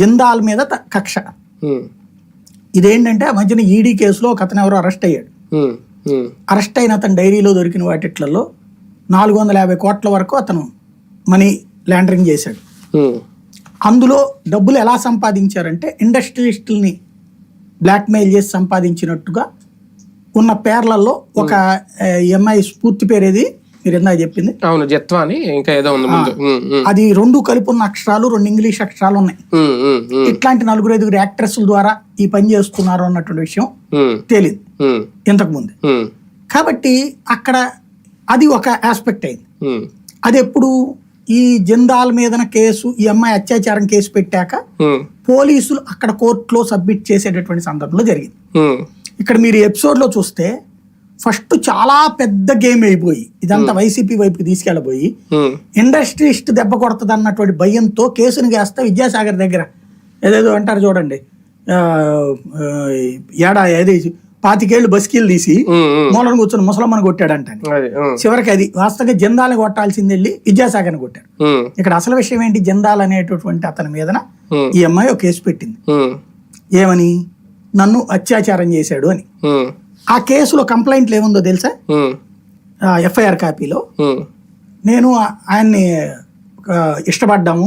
జిందాల్ మీద కక్ష. ఇదేంటంటే ఆ మధ్యన ఈడీ కేసులో ఒక అతను ఎవరో అరెస్ట్ అయ్యాడు. అరెస్ట్ అయిన అతని డైరీలో దొరికిన వాటిట్లలో నాలుగు వందల యాభై కోట్ల వరకు అతను మనీ లాండరింగ్ చేశాడు. అందులో డబ్బులు ఎలా సంపాదించారంటే ఇండస్ట్రియలిస్టుల్ని బ్లాక్మెయిల్ చేసి సంపాదించినట్టుగా ఉన్న పేర్లలో ఒక ఎంఐ స్ఫూర్తి పేరేది? మీరు ఇందాక చెప్పింది. అవును జత్వాని ఇంకా ఏదో ఉంది ముందు. అది రెండు కలిపి ఉన్న అక్షరాలు రెండు ఇంగ్లీష్ అక్షరాలు ఉన్నాయి. ఇట్లాంటి నలుగురు ఐదుగురు యాక్ట్రెస్ల ద్వారా ఈ పని చేస్తున్నారు అన్నటువంటి విషయం ఉమ్, ఇంతకు ముందు. కాబట్టి అక్కడ అది ఒక ఆస్పెక్ట్ అయింది. అది ఎప్పుడు ఈ జిందాల్ మీదన కేసు ఈ అమ్మాయి అత్యాచారం కేసు పెట్టాక పోలీసులు అక్కడ కోర్టులో సబ్మిట్ చేసేటటువంటి సందర్భంలో జరిగింది. ఇక్కడ మీరు ఈ ఎపిసోడ్లో చూస్తే ఫస్ట్ చాలా పెద్ద గేమ్ అయిపోయి ఇదంతా వైసీపీ వైపుకి తీసుకెళ్ళబోయి ఇండస్ట్రీస్ట్ దెబ్బ కొడుతుంది అన్నటువంటి భయంతో కేసుని వేస్తే విద్యాసాగర్ దగ్గర. ఏదేదో అంటారు చూడండి. ఏడా ఏది పాతికేళ్ళు బస్కీలు తీసి మూలను కూర్చొని ముసలమ్మని కొట్టాడంట చివరికి అది వాస్తవంగా జందాలని కొట్టాల్సింది వెళ్ళి విద్యాసాగర్ని కొట్టాడు. ఇక్కడ అసలు విషయం ఏంటి? జందాల్ అనేటటువంటి అతని మీదన ఈ అమ్మాయి ఒక కేసు పెట్టింది. ఏమని? నన్ను అత్యాచారం చేశాడు అని. ఆ కేసులో కంప్లైంట్లు ఏముందో తెలుసా? ఎఫ్ఐఆర్ కాపీలో. నేను ఆయన్ని ఇష్టపడ్డాము.